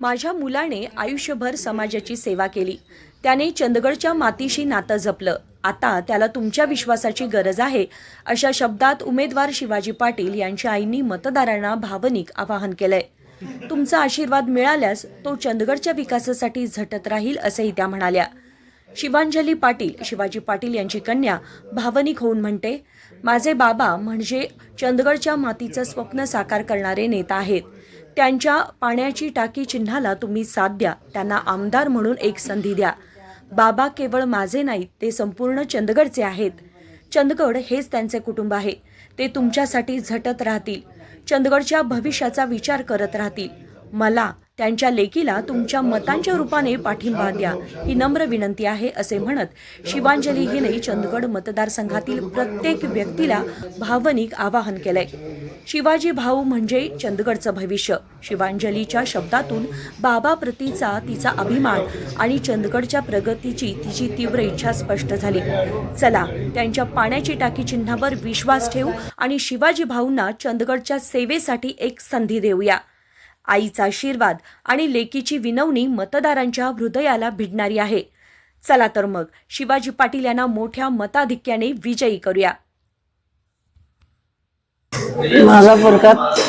माझ्या मुलाने आयुष्यभर समाजाची सेवा केली. त्याने चंदगडच्या मातीशी नातं जपलं. आता त्याला तुमच्या विश्वासाची गरज आहे अशा शब्दात उमेदवार शिवाजी पाटील यांच्या आईंनी मतदारांना भावनिक आवाहन केलंय. तुमचा आशीर्वाद मिळाल्यास तो चंदगडच्या विकासासाठी झटत राहील असंही त्या म्हणाल्या. शिवांजली पाटील शिवाजी पाटील यांची कन्या भावनिक होऊन म्हणते माझे बाबा म्हणजे चंदगडच्या मातीचं स्वप्न साकार करणारे नेता आहेत. त्यांच्या पाण्याची टाकी चिन्हाला तुम्ही साथ द्या. त्यांना आमदार म्हणून एक संधी द्या. बाबा केवळ माझे नाहीत ते संपूर्ण चंदगडचे आहेत. चंदगड हेच त्यांचे कुटुंब आहे. ते तुमच्यासाठी झटत राहतील. चंदगडच्या भविष्याचा विचार करत राहतील. मला त्यांच्या लेकीला तुमच्या मतांच्या रूपाने पाठिंबा द्या. ही नम्र विनंती आहे असे म्हणत शिवांजली हिने चंदगड मतदारसंघातील प्रत्येक व्यक्तीला भावनिक आवाहन केलंय. शिवाजी भाऊ म्हणजे चंदगडचं भविष्य. शिवांजलीच्या शब्दातून बाबाप्रतीचा तिचा अभिमान आणि चंदगडच्या प्रगतीची तिची तीव्र इच्छा स्पष्ट झाली. चला त्यांच्या पाण्याची टाकी चिन्हावर विश्वास ठेवू आणि शिवाजी भाऊंना चंदगडच्या सेवेसाठी एक संधी देऊया. आईचा आशीर्वाद आणि लेकीची विनवणी मतदारांच्या हृदयाला भिडणारी आहे. चला तर मग शिवाजी पाटील यांना मोठ्या मताधिक्याने विजयी करूया. माझा पोरगात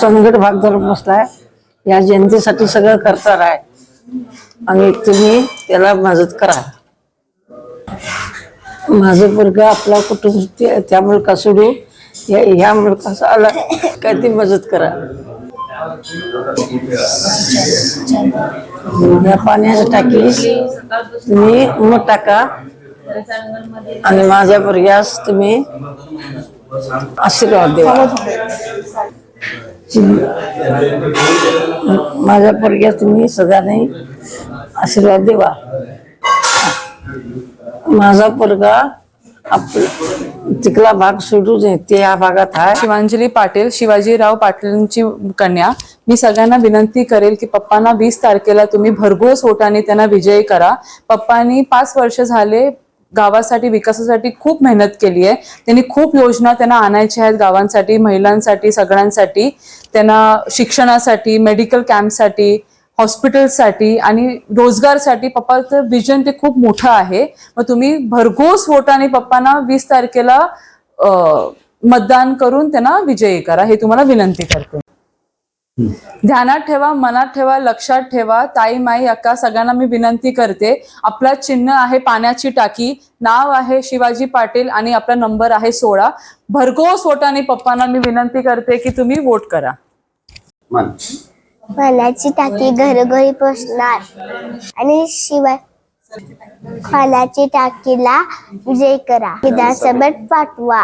चंदगड भाग धरून बसलाय. या जनतेसाठी सगळं करणार आहे. आणि तुम्ही त्याला मदत करा. माझं पोरगा आपला कुटुंब त्या मुलगा सोडू या मुलकाचा आला काय ती मदत करा. पाण्याची टाकी तुम्ही मग टाका आणि माझ्या पोरग्यास तुम्ही आशीर्वाद देवा. माझ्या पोरग्यास तुम्ही सगळ्यांनी आशीर्वाद देवा. माझा पोरगा आपला तिकला भाग सोडू नये ते या भागात आहे. शिवांजली पाटील शिवाजीराव पाटीलची कन्या. मी सगळ्यांना विनंती करेल की पप्पांना वीस तारखेला तुम्ही भरघोस ओटाने त्यांना विजयी करा. पप्पांनी पाच वर्ष झाले गावासाठी विकासासाठी खूप मेहनत केली आहे. त्यांनी खूप योजना त्यांना आणायच्या आहेत गावांसाठी महिलांसाठी सगळ्यांसाठी. त्यांना शिक्षणासाठी मेडिकल कॅम्पसाठी हॉस्पिटलसाठी आणि रोजगारसाठी पप्पाचं विजन ते खूप मोठं आहे. मग तुम्ही भरघोस वोटाने पप्पांना वीस तारखेला मतदान करून त्यांना विजयी करा हे तुम्हाला विनंती करते. ध्यानात ठेवा मनात ठेवा लक्षात ठेवा. ताई माई अक्का सगळ्यांना मी विनंती करते. आपला चिन्ह आहे पाण्याची टाकी. नाव आहे शिवाजी पाटील आणि आपला नंबर आहे सोळा. भरघोस वोटाने पप्पांना मी विनंती करते की तुम्ही वोट करा. पाण्याची टाकी घरोघरी पोचणार आणि शिवाय खाण्याची टाकीला विजय करा. विधानसभेत पाठवा.